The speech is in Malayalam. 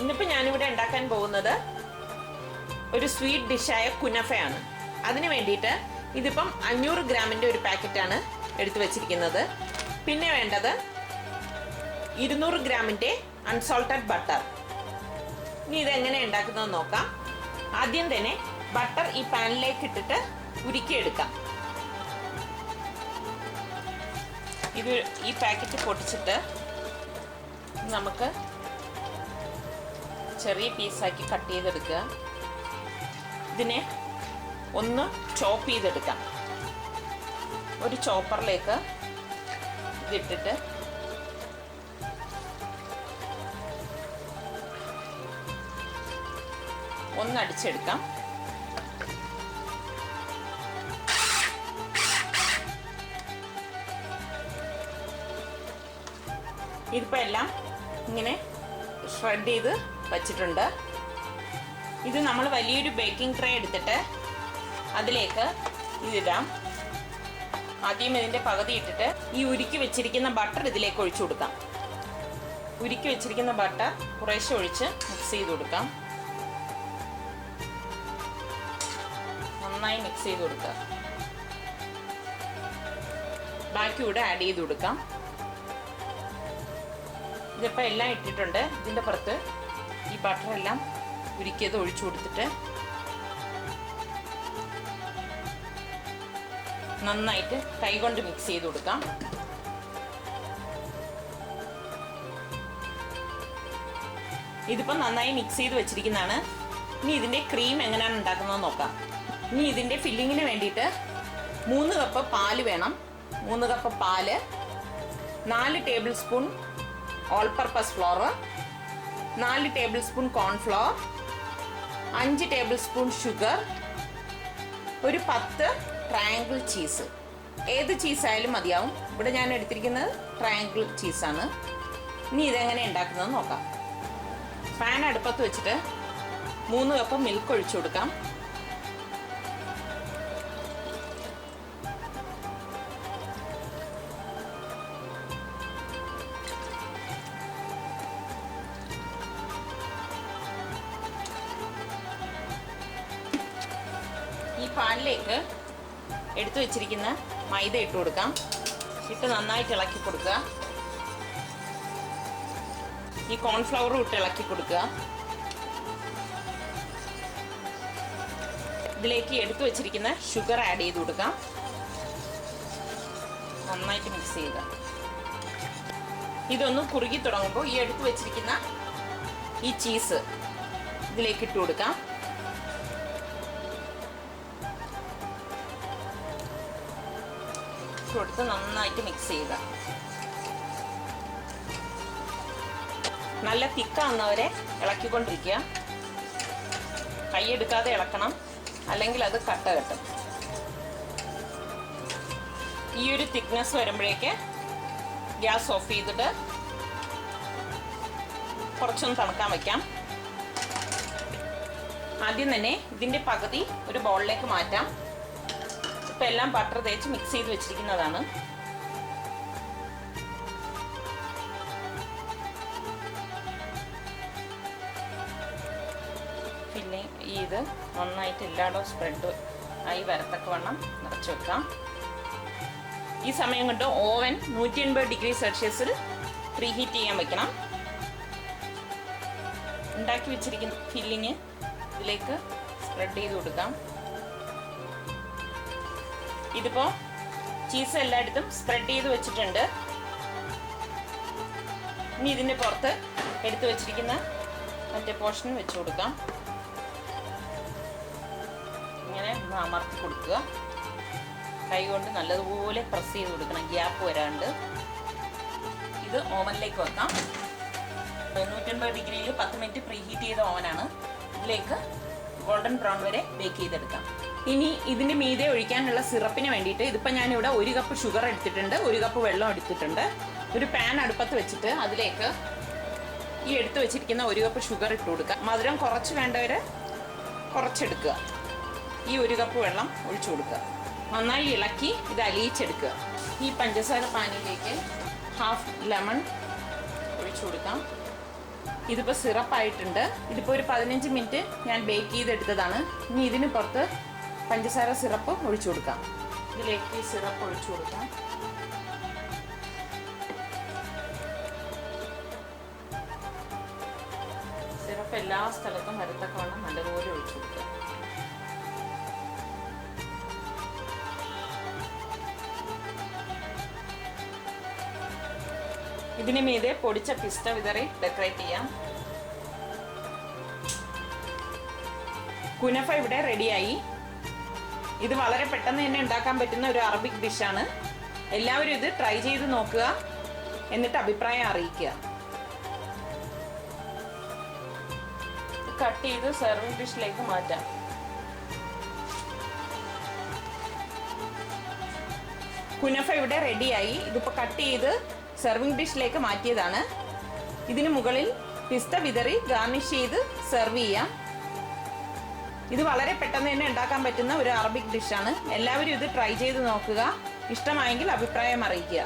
ഇന്നിപ്പോൾ ഞാനിവിടെ ഉണ്ടാക്കാൻ പോകുന്നത് ഒരു സ്വീറ്റ് ഡിഷായ കുനഫയാണ്. അതിന് വേണ്ടിയിട്ട് ഇതിപ്പം അഞ്ഞൂറ് ഗ്രാമിന്റെ ഒരു പാക്കറ്റാണ് എടുത്തു വെച്ചിരിക്കുന്നത്. പിന്നെ വേണ്ടത് ഇരുന്നൂറ് ഗ്രാമിന്റെ അൺസോൾട്ടഡ് ബട്ടർ. ഇനി ഇതെങ്ങനെ ഉണ്ടാക്കുന്നത് നോക്കാം. ആദ്യം തന്നെ ബട്ടർ ഈ പാനിലേക്ക് ഇട്ടിട്ട് ഉരുക്കിയെടുക്കാം. ഇത് ഈ പാക്കറ്റ് പൊട്ടിച്ചിട്ട് നമുക്ക് ചെറിയ പീസാക്കി കട്ട് ചെയ്തെടുക്കുക. ഇതിനെ ഒന്ന് ചോപ്പ് ചെയ്തെടുക്കാം. ഒരു ചോപ്പറിലേക്ക് ഇതിട്ടിട്ട് ഒന്നടിച്ചെടുക്കാം ഇതിപ്പോ എല്ലാം ഇങ്ങനെ ഷ്രെഡ് ചെയ്ത് വച്ചിട്ടുണ്ട്. ഇത് നമ്മൾ വലിയൊരു ബേക്കിംഗ് ട്രേ എടുത്തിട്ട് അതിലേക്ക് ഇതിടാം ആദ്യം ഇതിന്റെ പകുതി ഇട്ടിട്ട് ഈ ഉരുക്കി വെച്ചിരിക്കുന്ന ബട്ടർ ഇതിലേക്ക് ഒഴിച്ചു കൊടുക്കാം. ഉരുക്കി വെച്ചിരിക്കുന്ന ബട്ടർ കുറേശ്ശെ ഒഴിച്ച് മിക്സ് ചെയ്ത് കൊടുക്കാം. നന്നായി മിക്സ് ചെയ്ത് കൊടുക്കുക. ബാക്കി കൂടെ ആഡ് ചെയ്ത് കൊടുക്കാം. ഇതിപ്പോൾ എല്ലാം ഇട്ടിട്ടുണ്ട്. ഇതിന്റെ പുറത്ത് ഈ ബട്ടർ എല്ലാം ഉരുക്കിയത് ഒഴിച്ചു കൊടുത്തിട്ട് നന്നായിട്ട് കൈകൊണ്ട് മിക്സ് ചെയ്ത് കൊടുക്കാം. ഇതിപ്പോൾ നന്നായി മിക്സ് ചെയ്ത് വെച്ചിരിക്കുന്നതാണ്. ഇനി ഇതിന്റെ ക്രീം എങ്ങനെയാണ് ഉണ്ടാക്കുന്നത് നോക്കാം. ഇനി ഇതിന്റെ ഫില്ലിങ്ങിന് വേണ്ടിയിട്ട് മൂന്ന് കപ്പ് പാൽ വേണം. മൂന്ന് കപ്പ് പാൽ നാല് tablespoon all purpose flour നാല് ടേബിൾ സ്പൂൺ കോൺഫ്ലോർ അഞ്ച് ടേബിൾ സ്പൂൺ ഷുഗർ ഒരു പത്ത് ട്രയാങ്കിൾ ചീസ് ഏത് ചീസായാലും മതിയാവും. ഇവിടെ ഞാൻ എടുത്തിരിക്കുന്നത് ട്രയാങ്കിൾ ചീസാണ് ഇനി ഇതെങ്ങനെ ഉണ്ടാക്കുന്നത് നോക്കാം. പാൻ അടുപ്പത്ത് വെച്ചിട്ട് മൂന്ന് കപ്പ് മിൽക്ക് ഒഴിച്ചു കൊടുക്കാം. ഈ പാലിലേക്ക് എടുത്തു വെച്ചിരിക്കുന്ന മൈദ ഇട്ട് കൊടുക്കാം. ഇട്ട് നന്നായിട്ട് ഇളക്കി കൊടുക്കുക. ഈ കോൺഫ്ലവറും ഇട്ട് ഇളക്കി കൊടുക്കുക. ഇതിലേക്ക് എടുത്തു വെച്ചിരിക്കുന്ന ഷുഗർ ആഡ് ചെയ്ത് കൊടുക്കാം. നന്നായിട്ട് മിക്സ് ചെയ്യുക. ഇതൊന്ന് കുറുകി തുടങ്ങുമ്പോൾ ഈ എടുത്തു വെച്ചിരിക്കുന്ന ഈ ചീസ് ഇതിലേക്ക് ഇട്ട് കൊടുക്കാം. കൊടുത്ത് നന്നായിട്ട് മിക്സ് ചെയ്യുക നല്ല തിക്കാവുന്നവരെ ഇളക്കിക്കൊണ്ടിരിക്കുക. കൈയെടുക്കാതെ ഇളക്കണം. അല്ലെങ്കിൽ അത് കട്ട കെട്ടും. ഈ ഒരു തിക്നെസ് വരുമ്പോഴേക്ക് ഗ്യാസ് ഓഫ് ചെയ്തിട്ട് കുറച്ചൊന്ന് തണുക്കാൻ വയ്ക്കാം ആദ്യം തന്നെ ഇതിന്റെ പകുതി ഒരു ബൗളിലേക്ക് മാറ്റാം. ഇപ്പം എല്ലാം ബട്ടർ തേച്ച് മിക്സ് ചെയ്ത് വെച്ചിരിക്കുന്നതാണ്. പിന്നെ ഈ ഇത് നന്നായിട്ട് എല്ലായിടവും സ്പ്രെഡ് ആയി വരത്തക്കവണ്ണം നിറച്ച് വെക്കാം. ഈ സമയം കൊണ്ട് ഓവൻ നൂറ്റി എൺപത് ഡിഗ്രി സെൽഷ്യസിൽ പ്രീ ഹീറ്റ് ചെയ്യാൻ വെക്കണം. ഉണ്ടാക്കി വെച്ചിരിക്കുന്ന ഫില്ലിങ് ഇതിലേക്ക് സ്പ്രെഡ് ചെയ്ത് കൊടുക്കാം. ഇതിപ്പോ ചീസ് എല്ലായിടത്തും സ്പ്രെഡ് ചെയ്ത് വെച്ചിട്ടുണ്ട്. ഇനി ഇതിന്റെ പുറത്ത് എടുത്തു വെച്ചിരിക്കുന്ന മറ്റേ പോർഷൻ വെച്ച് കൊടുക്കാം. ഇങ്ങനെ അമർത്തി കൊടുക്കുക. കൈ കൊണ്ട് നല്ലതുപോലെ പ്രസ് ചെയ്ത് കൊടുക്കണം. ഗ്യാപ്പ് വരാണ്ട്. ഇത് ഓവനിലേക്ക് വെക്കാം. തൊണ്ണൂറ്റൊൻപത് ഡിഗ്രിയിൽ പത്ത് മിനിറ്റ് പ്രീഹീറ്റ് ചെയ്ത ഓവനാണ് ഇതിലേക്ക് ഗോൾഡൻ ബ്രൗൺ വരെ ബേക്ക് ചെയ്തെടുക്കാം. ഇനി ഇതിന്റെ മീതെ ഒഴിക്കാനുള്ള സിറപ്പിന് വേണ്ടിയിട്ട് ഇതിപ്പോൾ ഞാനിവിടെ ഒരു കപ്പ് ഷുഗർ എടുത്തിട്ടുണ്ട് ഒരു കപ്പ് വെള്ളം എടുത്തിട്ടുണ്ട്. ഒരു പാൻ അടുപ്പത്ത് വെച്ചിട്ട് അതിലേക്ക് ഈ എടുത്തു വെച്ചിരിക്കുന്ന ഒരു കപ്പ് ഷുഗർ ഇട്ട് കൊടുക്കുക. മധുരം കുറച്ച് വേണ്ടവർ കുറച്ചെടുക്കുക. ഈ ഒരു കപ്പ് വെള്ളം ഒഴിച്ചു കൊടുക്കുക. നന്നായി ഇളക്കി ഇത് അലിയിച്ചെടുക്കുക. ഈ പഞ്ചസാര പാനിലേക്ക് ഹാഫ് ലെമൺ ഒഴിച്ചു കൊടുക്കാം. ഇതിപ്പോൾ സിറപ്പായിട്ടുണ്ട്. ഇതിപ്പോൾ ഒരു പതിനഞ്ച് മിനിറ്റ് ഞാൻ ബേക്ക് ചെയ്തെടുത്തതാണ്. ഇനി ഇതിന് പുറത്ത് പഞ്ചസാര സിറപ്പ് ഒഴിച്ചു കൊടുക്കാം. ഇതിലേക്ക് സിറപ്പ് ഒഴിച്ചു കൊടുക്കാം. സിറപ്പ് എല്ലാ സ്ഥലത്തും വരത്തക്കവണ്ണം നല്ലപോലെ ഒഴിച്ചു കൊടുക്കാം. ഇതിന് മീതെ പൊടിച്ച പിസ്റ്റ വിതറി ഡെക്കറേറ്റ് ചെയ്യാം. കുനഫ ഇവിടെ റെഡിയായി ഇത് വളരെ പെട്ടെന്ന് തന്നെ ഉണ്ടാക്കാൻ പറ്റുന്ന ഒരു അറബിക് ഡിഷാണ് എല്ലാവരും ഇത് ട്രൈ ചെയ്ത് നോക്കുക. എന്നിട്ട് അഭിപ്രായം അറിയിക്കുക. കട്ട് ചെയ്ത് സെർവിംഗ് ഡിഷിലേക്ക് മാറ്റാം. കുനഫ ഇവിടെ റെഡിയായി ഇതിപ്പോൾ കട്ട് ചെയ്ത് സെർവിംഗ് ഡിഷിലേക്ക് മാറ്റിയതാണ്. ഇതിന് മുകളിൽ പിസ്ത വിതറി ഗാർണിഷ് ചെയ്ത് സെർവ് ചെയ്യാം. ഇത് വളരെ പെട്ടെന്ന് തന്നെ ഉണ്ടാക്കാൻ പറ്റുന്ന ഒരു അറബിക് ഡിഷാണ് എല്ലാവരും ഇത് ട്രൈ ചെയ്ത് നോക്കുക. ഇഷ്ടമായെങ്കിൽ അഭിപ്രായം അറിയിക്കുക.